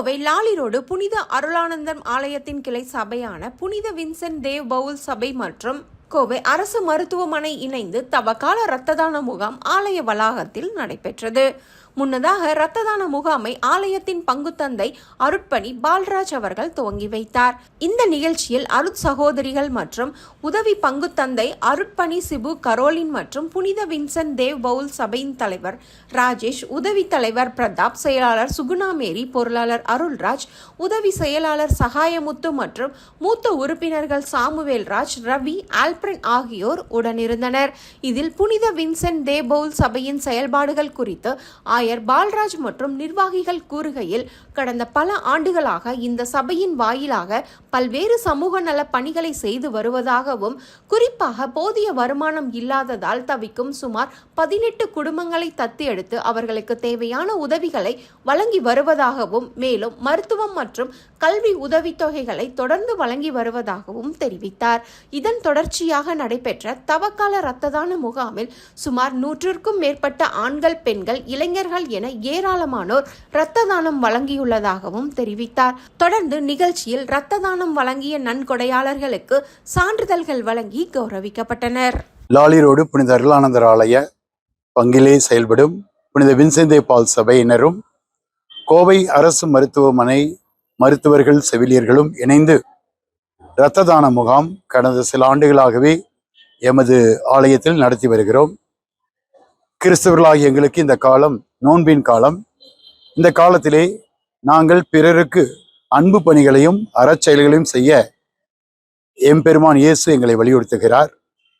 கோவை லாலி road புனித அருளானந்தம் ஆலயத்தின் கிளை சபையான புனித வின்சென்ட் தேவ் பவுல் சபை மற்றும் கோவை அரசு மருத்துவமனை இணைந்து தவக்கால இரத்த தான முகாம் ஆலய வளாகத்தில் நடைபெற்றது. முன்னதாக இரத்த தான முகாமை ஆலயத்தின் பங்குத்தந்தை அருட்பணி பால்ராஜ் அவர்கள் துவங்கி வைத்தார். இந்த நிகழ்ச்சியில் அருட் சகோதரிகள் மற்றும் உதவி பங்குத்தந்தை அருட்பணி சிபு கரோலின் மற்றும் புனித வின்சன் தேவ் பவுல் சபையின் தலைவர் ராஜேஷ் உதவி தலைவர் பிரதாப் செயலாளர் சுகுணா மேரி பொருளாளர் அருள்ராஜ் உதவி செயலாளர் சகாயமுத்து மற்றும் மூத்த உறுப்பினர்கள் சாமுவேல் ராஜ் ரவி ஆல்பிரன் ஆகியோர் உடனிருந்தனர். இதில் புனித வின்சென்ட் தேபவுல் சபையின் செயல்பாடுகள் குறித்து ஆயர் பால்ராஜ் மற்றும் நிர்வாகிகள் கூறுகையில் கடந்த பல ஆண்டுகளாக இந்த சபையின் வாயிலாக பல்வேறு சமூக நல பணிகளை செய்து வருவதாகவும் குறிப்பாக போதிய வருமானம் இல்லாததால் தவிக்கும் சுமார் பதினெட்டு குடும்பங்களை தத்து எடுத்து அவர்களுக்கு தேவையான உதவிகளை வழங்கி வருவதாகவும் மேலும் மருத்துவம் மற்றும் கல்வி உதவித்தொகைகளை தொடர்ந்து வழங்கி வருவதாகவும் தெரிவித்தார். இதன் தொடர்ச்சியாக நடைபெற்ற தவக்கால இரத்த தான முகாமில் சுமார் நூற்றுக்கும் மேற்பட்ட ஆண்கள் பெண்கள் இளைஞர்கள் என ஏராளமானோர் இரத்த தானம் வழங்கியுள்ளதாகவும் தெரிவித்தார். தொடர்ந்து நிகழ்ச்சியில் இரத்த தானம் வழங்கிய நன்கொடையாளர்களுக்கு சான்றிதழ்கள் வழங்கி கௌரவிக்கப்பட்டனர். லாலி ரோடு புனித அருளானந்தர் ஆலய பங்கிலே செயல்படும் புனித வின்செந்தே பால் சபையினரும் கோவை அரசு மருத்துவமனை மருத்துவர்கள் செவிலியர்களும் இணைந்து இரத்த தான முகாம் கடந்த சில ஆண்டுகளாகவே எமது ஆலயத்தில் நடத்தி வருகிறோம். கிறிஸ்தவர்களாகிய எங்களுக்கு இந்த காலம் நோன்பின் காலம். இந்த காலத்திலே நாங்கள் பிறருக்கு அன்பு பணிகளையும் அறச்செயல்களையும் செய்ய எம்பெருமான் இயேசு எங்களை வலியுறுத்துகிறார்.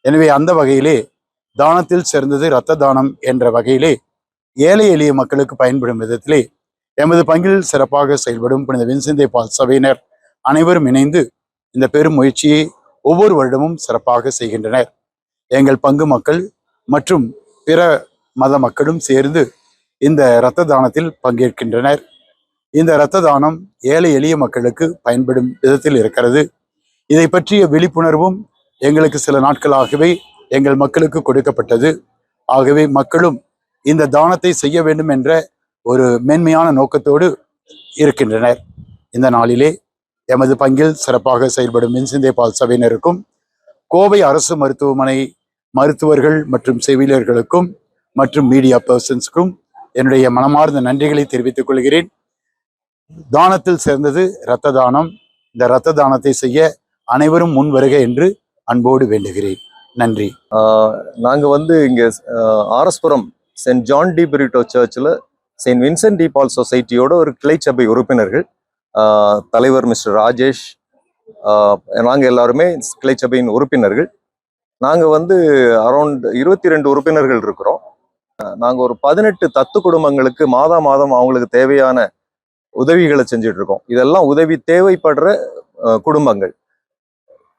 எனவே அந்த வகையிலே தானத்தில் சிறந்தது இரத்த தானம் என்ற வகையிலே ஏழை எளிய மக்களுக்கு பயன்படும் விதத்திலே எமது பங்கில் சிறப்பாக செயல்படும் புனித வின்சிந்தை பால் சபையினர் அனைவரும் இணைந்து இந்த பெரும் முயற்சியை ஒவ்வொரு வருடமும் சிறப்பாக செய்கின்றனர். எங்கள் பங்கு மக்கள் மற்றும் பிற மத மக்களும் சேர்ந்து இந்த இரத்த தானத்தில் பங்கேற்கின்றனர். இந்த இரத்த தானம் ஏழை எளிய மக்களுக்கு பயன்படும் விதத்தில் இருக்கிறது. இதை பற்றிய விழிப்புணர்வும் எங்களுக்கு சில நாட்களாகவே எங்கள் மக்களுக்கு கொடுக்கப்பட்டது. ஆகவே மக்களும் இந்த தானத்தை செய்ய வேண்டும் என்ற ஒரு மேன்மையான நோக்கத்தோடு இருக்கின்றனர். இந்த நாளிலே எமது பங்கில் சிறப்பாக செயல்படும் மின்சிந்தை பால் சபையினருக்கும் கோவை அரசு மருத்துவமனை மருத்துவர்கள் மற்றும் செவிலியர்களுக்கும் மற்றும் மீடியா பர்சன்ஸ்க்கும் என்னுடைய மனமார்ந்த நன்றிகளை தெரிவித்துக் கொள்கிறேன். தானத்தில் சேர்ந்தது இரத்த தானம். இந்த இரத்த தானத்தை செய்ய அனைவரும் முன் வருக என்று அன்போடு வேண்டுகிறேன். நன்றி. நாங்கள் வந்து இங்கே Araspuram saint John de Britto சர்ச்சில் செயின்ட் வின்சென்ட் டி பால் சொசைட்டியோட ஒரு கிளைச்சபை உறுப்பினர்கள் தலைவர் மிஸ்டர் ராஜேஷ் நாங்கள் எல்லாருமே கிளைச்சபையின் உறுப்பினர்கள். நாங்கள் வந்து அரௌண்ட் இருபத்தி ரெண்டு உறுப்பினர்கள் இருக்கிறோம். நாங்கள் ஒரு பதினெட்டு தத்து குடும்பங்களுக்கு மாதா மாதம் அவங்களுக்கு தேவையான உதவிகளை செஞ்சுட்டு இருக்கோம் இதெல்லாம் உதவி தேவைப்படுற குடும்பங்கள்.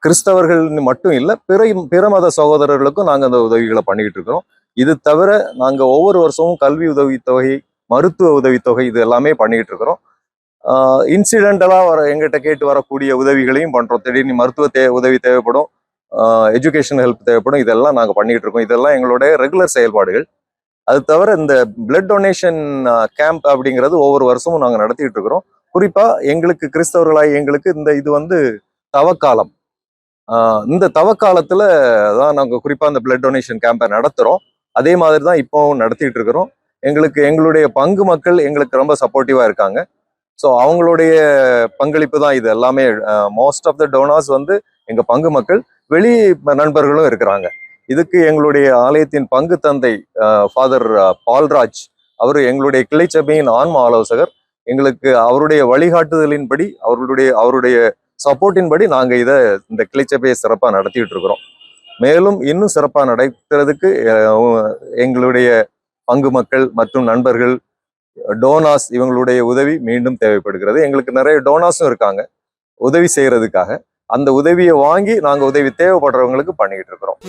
கிறிஸ்தவர்கள் மட்டும் இல்லை பிற பிற மத சகோதரர்களுக்கும் நாங்கள் அந்த உதவிகளை பண்ணிக்கிட்டு இருக்கிறோம் இது தவிர நாங்கள் ஒவ்வொரு வருஷமும் கல்வி உதவித்தொகை மருத்துவ உதவித்தொகை இது எல்லாமே பண்ணிக்கிட்டு இருக்கிறோம் இன்சிடென்டலாக வர எங்கிட்ட கேட்டு வரக்கூடிய உதவிகளையும் பண்ணுறோம் திடீர்னு மருத்துவ தே உதவி தேவைப்படும் எஜுகேஷன் ஹெல்ப் தேவைப்படும் இதெல்லாம் நாங்கள் பண்ணிக்கிட்டு இருக்கோம் இதெல்லாம் எங்களுடைய ரெகுலர் செயல்பாடுகள். அது தவிர இந்த பிளட் டொனேஷன் கேம்ப் அப்படிங்கிறது ஒவ்வொரு வருஷமும் நாங்கள் நடத்திட்டு இருக்கிறோம். குறிப்பாக எங்களுக்கு கிறிஸ்தவர்களாய் எங்களுக்கு இந்த இது வந்து தவக்காலம். இந்த தவக்காலத்துல தான் நாங்கள் குறிப்பாக இந்த பிளட் டொனேஷன் கேம்பை நடத்துகிறோம் அதே மாதிரி தான் இப்போவும் நடத்திட்டு இருக்கிறோம். எங்களுக்கு எங்களுடைய பங்கு மக்கள் எங்களுக்கு ரொம்ப சப்போர்ட்டிவாக இருக்காங்க. ஸோ அவங்களுடைய பங்களிப்பு தான் இது எல்லாமே. மோஸ்ட் ஆஃப் த டோனாஸ் வந்து எங்கள் பங்கு மக்கள் வெளி நண்பர்களும் இருக்கிறாங்க. இதுக்கு எங்களுடைய ஆலயத்தின் பங்கு தந்தை ஃபாதர் பால்ராஜ். அவர் எங்களுடைய கிளைச்சபையின் ஆன்ம ஆலோசகர். எங்களுக்கு அவருடைய வழிகாட்டுதலின்படி அவர்களுடைய அவருடைய சப்போர்ட்டின்படி நாங்கள் இதை இந்த கிளைச்சபையை சிறப்பாக நடத்திட்டு இருக்கிறோம். மேலும் இன்னும் சிறப்பாக நடத்துறதுக்கு எங்களுடைய பங்கு மக்கள் மற்றும் நண்பர்கள் டோனாஸ் இவங்களுடைய உதவி மீண்டும் தேவைப்படுகிறது. எங்களுக்கு நிறைய டோனாஸும் இருக்காங்க உதவி செய்கிறதுக்காக அந்த உதவியை வாங்கி நாங்கள் உதவி தேவைப்படுறவங்களுக்கு பண்ணிக்கிட்டு இருக்கிறோம்.